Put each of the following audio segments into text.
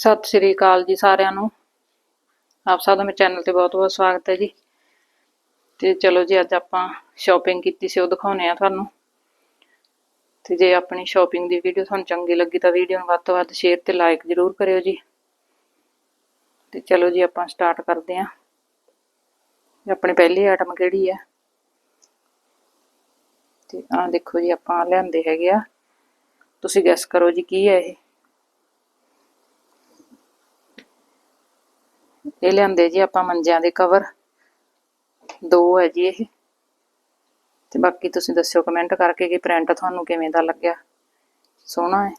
ਸਤਿ ਸ਼੍ਰੀ ਅਕਾਲ ਜੀ ਸਾਰਿਆਂ ਨੂੰ। ਆਪ ਸਭ ਦਾ ਮੇਰੇ ਚੈਨਲ ਤੇ ਬਹੁਤ-ਬਹੁਤ ਸਵਾਗਤ ਹੈ ਜੀ। ਤੇ ਚਲੋ ਜੀ, ਅੱਜ ਆਪਾਂ ਸ਼ਾਪਿੰਗ ਕੀਤੀ ਸੀ, ਉਹ ਦਿਖਾਉਨੇ ਆ ਤੁਹਾਨੂੰ। ਤੇ ਜੇ ਆਪਣੀ ਸ਼ਾਪਿੰਗ ਦੀ ਵੀਡੀਓ ਤੁਹਾਨੂੰ ਚੰਗੀ ਲੱਗੀ ਤਾਂ ਵੀਡੀਓ ਨੂੰ ਵੱਧ ਤੋਂ ਵੱਧ ਸ਼ੇਅਰ ਤੇ ਲਾਈਕ ਜ਼ਰੂਰ ਕਰਿਓ ਜੀ। ਤੇ ਚਲੋ ਜੀ, ਆਪਾਂ ਸਟਾਰਟ ਕਰਦੇ ਆਂ ਆਪਣੀ ਪਹਿਲੀ ਆਈਟਮ ਕਿਹੜੀ ਹੈ? ਤੇ ਆਹ ਦੇਖੋ ਜੀ, ਆਪਾਂ ਲਿਆਂਦੇ ਹੈਗੇ ਆ। ਤੁਸੀਂ ਗੈਸ ਕਰੋ ਜੀ, ਕੀ ਹੈ ਇਹ? ਇਹ ਲਿਆਂਦੇ ਜੀ ਆਪਾਂ ਮੰਜਿਆਂ ਦੇ ਕਵਰ ਦੋ ਹੈ ਜੀ ਇਹ। ਤੇ ਬਾਕੀ ਤੁਸੀਂ ਦੱਸਿਓ ਕਮੈਂਟ ਕਰਕੇ ਕਿ ਪ੍ਰਿੰਟ ਤੁਹਾਨੂੰ ਕਿਵੇਂ ਦਾ ਲੱਗਿਆ। ਸੋਹਣਾ ਹੈ।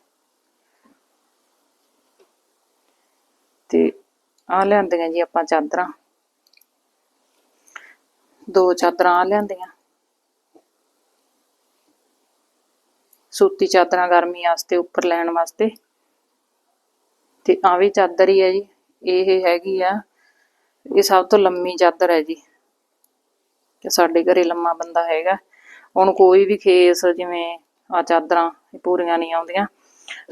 ਤੇ ਆ ਲਿਆਂਦੀਆਂ ਜੀ ਆਪਾਂ ਚਾਦਰਾਂ। ਦੋ ਚਾਦਰਾਂ ਆ ਲਿਆਂਦੀਆਂ। ਸੂਤੀ ਚਾਦਰਾਂ ਗਰਮੀ ਵਾਸਤੇ, ਉੱਪਰ ਲੈਣ ਵਾਸਤੇ। ਤੇ ਆ ਵੀ ਚਾਦਰ ਹੀ ਹੈ ਜੀ। ਇਹ ਹੈਗੀ ਆ ਇਹ ਸਭ ਤੋਂ ਲੰਮੀ ਚਾਦਰ ਹੈ ਜੀ। ਕਿ ਸਾਡੇ ਘਰੇ ਲੰਮਾ ਬੰਦਾ ਹੈਗਾ। ਹੁਣ ਕੋਈ ਵੀ ਖੇਸ ਜਿਵੇਂ ਆ ਚਾਦਰਾਂ, ਇਹ ਪੂਰੀਆਂ ਨਹੀਂ ਆਉਂਦੀਆਂ।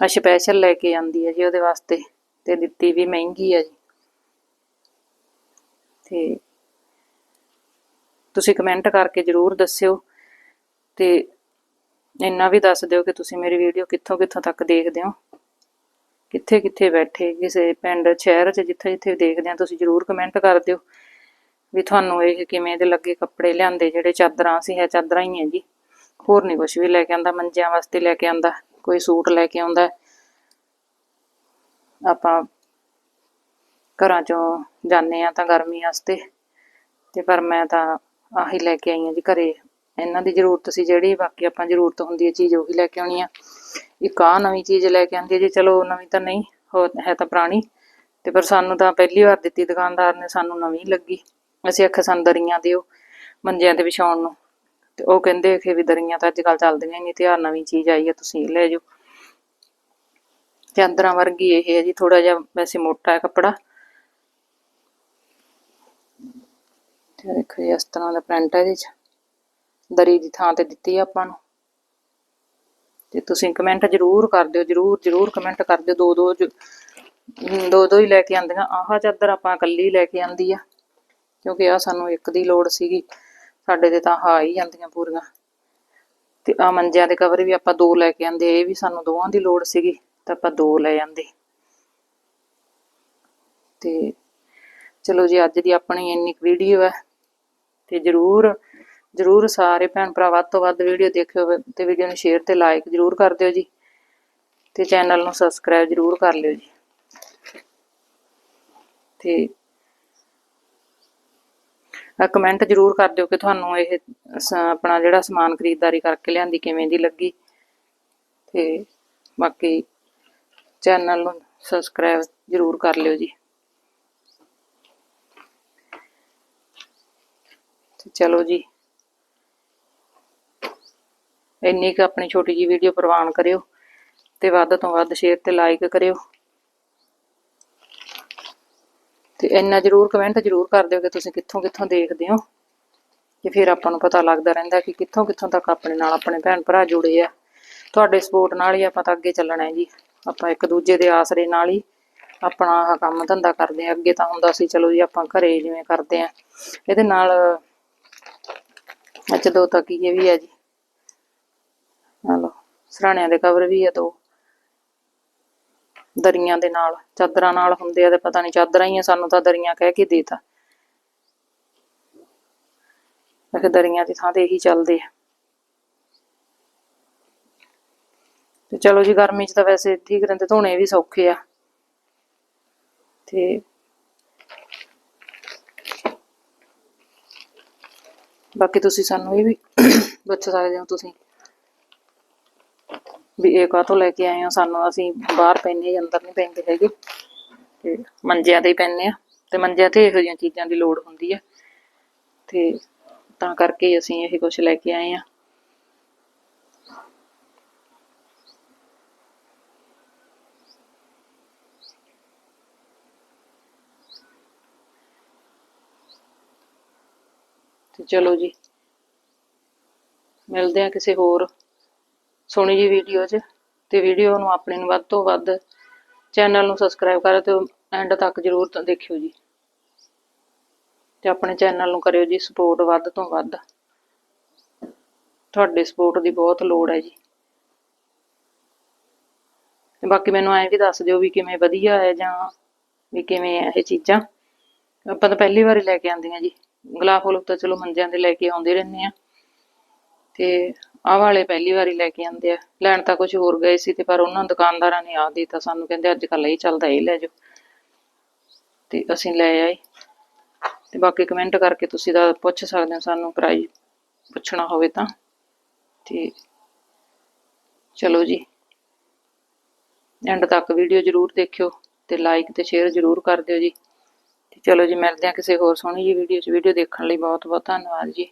ਆ ਸਪੈਸ਼ਲ ਲੈ ਕੇ ਆਂਦੀ ਹੈ ਜੀ ਉਹਦੇ ਵਾਸਤੇ। ਤੇ ਦਿੱਤੀ ਵੀ ਮਹਿੰਗੀ ਹੈ ਜੀ। ਤੇ ਤੁਸੀਂ ਕਮੈਂਟ ਕਰਕੇ ਜਰੂਰ ਦੱਸਿਓ। ਤੇ ਇੰਨਾ ਵੀ ਦੱਸ ਦਿਓ ਕਿ ਤੁਸੀਂ ਮੇਰੀ ਵੀਡੀਓ ਕਿੱਥੋਂ ਕਿੱਥੋਂ ਤੱਕ ਦੇਖਦੇ ਹੋ। ਕਿੱਥੇ ਕਿੱਥੇ ਬੈਠੇ, ਕਿਸੇ ਪਿੰਡ, ਸ਼ਹਿਰ 'ਚ, ਜਿੱਥੇ ਜਿੱਥੇ ਦੇਖਦੇ ਆ, ਤੁਸੀਂ ਜਰੂਰ ਕਮੈਂਟ ਕਰ ਦਿਓ ਵੀ ਤੁਹਾਨੂੰ ਇਹ ਕਿਵੇਂ ਦੇ ਲੱਗੇ ਕੱਪੜੇ ਲਿਆਂਦੇ, ਜਿਹੜੇ ਚਾਦਰਾਂ ਸੀ ਹੈ ਚਾਦਰਾਂ ਹੀ ਹੈ ਜੀ। ਹੋਰ ਨਹੀਂ ਕੁਝ ਵੀ ਲੈ ਕੇ ਆਂਦਾ ਮੰਜਿਆਂ ਵਾਸਤੇ ਲੈ ਕੇ ਆਂਦਾ ਕੋਈ ਸੂਟ ਲੈ ਕੇ ਆਉਂਦਾ। ਆਪਾਂ ਘਰਾਂ ਚੋਂ ਜਾਂਦੇ ਆ ਤਾਂ ਗਰਮੀ ਵਾਸਤੇ, ਤੇ ਪਰ ਮੈਂ ਤਾਂ ਆਹੀ ਲੈ ਕੇ ਆਈ ਆ ਜੀ ਘਰੇ। ਇਹਨਾਂ ਦੀ ਜ਼ਰੂਰਤ ਸੀ ਜਿਹੜੀ, ਬਾਕੀ ਆਪਾਂ ਜ਼ਰੂਰਤ ਹੁੰਦੀ ਹੈ, ਚੀਜ਼ ਉਹੀ ਲੈ ਕੇ ਆਉਣੀ ਆ। ਇੱਕ ਆ ਨਵੀਂ ਚੀਜ਼ ਲੈ ਕੇ ਆਂਦੀ ਹੈ, ਜੀ ਚਲੋ ਨਵੀਂ ਤਾਂ ਨਹੀਂ ਹੈ ਤਾਂ ਪੁਰਾਣੀ। ਤੇ ਪਰ ਸਾਨੂੰ ਤਾਂ ਪਹਿਲੀ ਵਾਰ ਦਿੱਤੀ ਦੁਕਾਨਦਾਰ ਨੇ, ਸਾਨੂੰ ਨਵੀਂ ਲੱਗੀ। ਅਸੀਂ ਆਖਿਆ, ਸਾਨੂੰ ਦਰੀਆਂ ਦਿਓ ਮੰਜਿਆਂ ਤੇ ਵਿਛਾਉਣ ਨੂੰ। ਤੇ ਉਹ ਕਹਿੰਦੇ ਕਿ ਵੀ ਦਰੀਆਂ ਤਾਂ ਅੱਜ ਕੱਲ ਚੱਲਦੀਆਂ ਹੀ ਨਹੀਂ, ਤੇ ਆ ਨਵੀਂ ਚੀਜ਼ ਆਈ ਹੈ, ਤੁਸੀਂ ਲੈ ਜਾਓ। ਚਾਦਰਾਂ ਵਰਗੀ ਇਹ ਹੈ ਜੀ ਥੋੜਾ ਜਿਹਾ ਵੈਸੇ ਮੋਟਾ ਹੈ ਕੱਪੜਾ। ਤੇ ਦੇਖੋ ਇਸ ਤਰ੍ਹਾਂ ਦਾ ਪ੍ਰਿੰਟ ਹੈ ਇਹਦੇ 'ਚ। ਦਰੀ ਦੀ ਥਾਂ ਤੇ ਦਿੱਤੀ ਆ ਆਪਾਂ ਨੂੰ। ਤੇ ਤੁਸੀਂ ਕਮੈਂਟ ਜ਼ਰੂਰ ਕਰ ਦਿਓ, ਜ਼ਰੂਰ ਜ਼ਰੂਰ ਕਮੈਂਟ ਕਰ ਦਿਓ। ਦੋ ਦੋ ਦੋ ਦੋ ਹੀ ਲੈ ਕੇ ਆਂਦੀਆਂ ਆਹ ਚਾਦਰ ਆਪਾਂ ਇਕੱਲੀ ਲੈ ਕੇ ਆਂਦੀ ਆ, ਕਿਉਂਕਿ ਆ ਸਾਨੂੰ ਇੱਕ ਦੀ ਲੋੜ ਸੀਗੀ। ਸਾਡੇ ਤੇ ਤਾਂ ਆ ਹੀ ਜਾਂਦੀਆਂ ਪੂਰੀਆਂ। ਤੇ ਆ ਮੰਜਿਆਂ ਦੇ ਕਵਰ ਵੀ ਆਪਾਂ ਦੋ ਲੈ ਕੇ ਆਂਦੇ, ਇਹ ਵੀ ਸਾਨੂੰ ਦੋਵਾਂ ਦੀ ਲੋੜ ਸੀਗੀ, ਤਾਂ ਆਪਾਂ ਦੋ ਲੈ ਜਾਂਦੇ ਤੇ ਚਲੋ ਜੀ, ਅੱਜ ਦੀ ਆਪਣੀ ਇੰਨੀ ਵੀਡੀਓ ਹੈ, ਤੇ ਜਰੂਰ ਜਰੂਰ ਸਾਰੇ ਭੈਣ ਭਰਾ ਵੱਧ ਤੋਂ ਵੱਧ ਵੀਡੀਓ ਦੇਖਿਓ ਤੇ ਵੀਡੀਓ ਨੂੰ ਸ਼ੇਅਰ ਤੇ ਲਾਈਕ ਜਰੂਰ ਕਰ ਦਿਓ ਜੀ। ਤੇ ਚੈਨਲ ਨੂੰ ਸਬਸਕ੍ਰਾਈਬ ਜਰੂਰ ਕਰ ਲਿਓ ਜੀ। ਤੇ ਕਮੈਂਟ ਜਰੂਰ ਕਰ ਦਿਓ ਕਿ ਤੁਹਾਨੂੰ ਇਹ ਆਪਣਾ ਜਿਹੜਾ ਸਮਾਨ ਖਰੀਦਦਾਰੀ ਕਰਕੇ ਲਿਆਂਦੀ ਕਿਵੇਂ ਦੀ ਲੱਗੀ। ਤੇ ਬਾਕੀ ਚੈਨਲ ਨੂੰ ਸਬਸਕ੍ਰਾਈਬ ਜਰੂਰ ਕਰ ਲਿਓ ਜੀ। ਤੇ ਚਲੋ ਜੀ। ਇੰਨੀ ਕੁ ਆਪਣੀ ਛੋਟੀ ਜੀ ਵੀਡੀਓ ਪ੍ਰਵਾਨ ਕਰਿਓ ਤੇ ਵੱਧ ਤੋਂ ਵੱਧ ਸ਼ੇਅਰ ਤੇ ਲਾਈਕ ਕਰਿਓ। ਤੇ ਇੰਨਾ ਜਰੂਰ ਕਮੈਂਟ ਜਰੂਰ ਕਰ ਦਿਓ ਕਿ ਤੁਸੀਂ ਕਿੱਥੋਂ ਕਿੱਥੋਂ ਦੇਖਦੇ ਹੋ। ਕਿ ਫਿਰ ਆਪਾਂ ਨੂੰ ਪਤਾ ਲੱਗਦਾ ਰਹਿੰਦਾ ਕਿ ਕਿੱਥੋਂ ਕਿੱਥੋਂ ਤੱਕ ਆਪਣੇ ਨਾਲ ਆਪਣੇ ਭੈਣ ਭਰਾ ਜੁੜੇ ਆ। ਤੁਹਾਡੇ ਸਪੋਰਟ ਨਾਲ ਹੀ ਆਪਾਂ ਤਾਂ ਅੱਗੇ ਚੱਲਣਾ ਹੈ ਜੀ। ਆਪਾਂ ਇੱਕ ਦੂਜੇ ਦੇ ਆਸਰੇ ਨਾਲ ਹੀ ਆਪਣਾ ਆਹ ਕੰਮ ਧੰਦਾ ਕਰਦੇ ਆ ਅੱਗੇ ਤਾਂ ਹੁੰਦਾ ਸੀ, ਚਲੋ ਜੀ ਆਪਾਂ ਘਰੇ ਜਿਵੇਂ ਕਰਦੇ ਆ ਇਹਦੇ ਨਾਲ ਅੱਛਾ ਦੋ ਤਕੀਏ ਵੀ ਹੈ ਜੀ। ਆ ਲਓ ਸਰਾਣਿਆਂ ਦੇ ਕਵਰ ਵੀ ਆ ਦੋ ਦਰੀਆਂ ਦੇ ਨਾਲ, ਚਾਦਰਾਂ ਨਾਲ ਹੁੰਦੇ ਆ ਤੇ ਪਤਾ ਨਹੀਂ ਚਾਦਰਾਂ ਹੀ ਆ, ਸਾਨੂੰ ਤਾਂ ਦਰੀਆਂ ਕਹਿ ਕੇ ਦੇਤਾ। ਵੈਸੇ ਦਰੀਆਂ ਦੀ ਥਾਂ ਤੇ ਇਹੀ ਚੱਲਦੇ ਆ। ਤੇ ਚਲੋ ਜੀ, ਗਰਮੀ 'ਚ ਤਾਂ ਵੈਸੇ ਠੀਕ ਰਹਿੰਦੇ, ਧੋਣੇ ਵੀ ਸੌਖੇ ਆ। ਤੇ ਬਾਕੀ ਤੁਸੀਂ ਸਾਨੂੰ ਇਹ ਵੀ ਪੁੱਛ ਸਕਦੇ ਹੋ ਤੁਸੀਂ। ਵੀ ਇਹ ਕਾਹਤੋਂ ਲੈ ਕੇ ਆਏ ਹੋ? ਸਾਨੂੰ ਅਸੀਂ ਬਾਹਰ ਪੈਨੇ ਜਾਂ, ਅੰਦਰ ਨਹੀਂ ਪੈਂਦੇ ਹੈਗੇ। ਤੇ ਮੰਜਿਆਂ ਤੇ ਹੀ ਪੈਨੇ ਆ ਤੇ ਮੰਜਿਆਂ ਤੇ ਇਹੋ ਜਿਹੀਆਂ ਚੀਜ਼ਾਂ ਦੀ ਲੋੜ ਹੁੰਦੀ ਹੈ ਤੇ ਤਾਂ ਕਰਕੇ ਅਸੀਂ ਇਹ ਕੁਝ ਲੈ ਕੇ ਆਏ ਆ ਤੇ ਚਲੋ ਜੀ, ਮਿਲਦੇ ਆ ਕਿਸੇ ਹੋਰ ਸੋਹਣੀ ਜੀ ਵੀਡੀਓ 'ਚ ਤੇ ਵੀਡੀਓ ਨੂੰ ਆਪਣੇ ਨੂੰ ਵੱਧ ਤੋਂ ਵੱਧ ਚੈਨਲ ਨੂੰ ਸਬਸਕ੍ਰਾਈਬ ਕਰੋ ਤੇ ਐਂਡ ਤੱਕ ਜਰੂਰ ਦੇਖਿਓ ਜੀ। ਤੇ ਆਪਣੇ ਚੈਨਲ ਨੂੰ ਕਰਿਓ ਜੀ ਸਪੋਰਟ ਵੱਧ ਤੋਂ ਵੱਧ। ਤੁਹਾਡੇ ਸਪੋਰਟ ਦੀ ਬਹੁਤ ਲੋੜ ਹੈ ਜੀ। ਤੇ ਬਾਕੀ ਮੈਨੂੰ ਐਂ ਵੀ ਦੱਸ ਦਿਓ ਵੀ ਕਿਵੇਂ ਵਧੀਆ ਹੈ ਜਾਂ ਵੀ ਕਿਵੇਂ ਹੈ ਇਹ ਚੀਜ਼ਾਂ। ਆਪਾਂ ਤਾਂ ਪਹਿਲੀ ਵਾਰੀ ਲੈ ਕੇ ਆਂਦੀਆਂ ਜੀ। ਗੁਲਾਬ ਫੁੱਲ ਤਾਂ ਚਲੋ ਮੰਜਿਆਂ ਦੇ ਲੈ ਕੇ ਆਉਂਦੇ ਰਹਿੰਦੇ ਆ ਤੇ ਆਹ ਵਾਲੇ ਪਹਿਲੀ ਵਾਰੀ ਲੈ ਕੇ ਆਂਦੇ ਆ। ਲੈਣ ਤਾਂ ਕੁਝ ਹੋਰ ਗਏ ਸੀ ਤੇ ਪਰ ਉਹਨਾਂ ਦੁਕਾਨਦਾਰਾਂ ਨੇ ਆ ਦਿੱਤਾ। ਸਾਨੂੰ ਕਹਿੰਦੇ ਅੱਜ ਕੱਲ੍ਹ ਇਹ ਚੱਲਦਾ, ਇਹ ਲੈ ਜਾਓ। ਤੇ ਅਸੀਂ ਲੈ ਆਏ। ਤੇ ਬਾਕੀ ਕਮੈਂਟ ਕਰਕੇ ਤੁਸੀਂ ਦਾ ਪੁੱਛ ਸਕਦੇ ਹੋ ਸਾਨੂੰ ਪ੍ਰਾਈਸ ਪੁੱਛਣਾ ਹੋਵੇ ਤਾਂ। ਤੇ ਚਲੋ ਜੀ। ਐਂਡ ਤੱਕ ਵੀਡੀਓ ਜਰੂਰ ਦੇਖਿਓ ਤੇ ਲਾਈਕ ਤੇ ਸ਼ੇਅਰ ਜਰੂਰ ਕਰ ਦਿਓ ਜੀ। ਤੇ ਚਲੋ ਜੀ, ਮਿਲਦੇ ਹਾਂ ਕਿਸੇ ਹੋਰ ਸੋਹਣੀ ਜੀ ਵੀਡੀਓ 'ਚ। ਵੀਡੀਓ ਦੇਖਣ ਲਈ ਬਹੁਤ ਬਹੁਤ ਧੰਨਵਾਦ ਜੀ।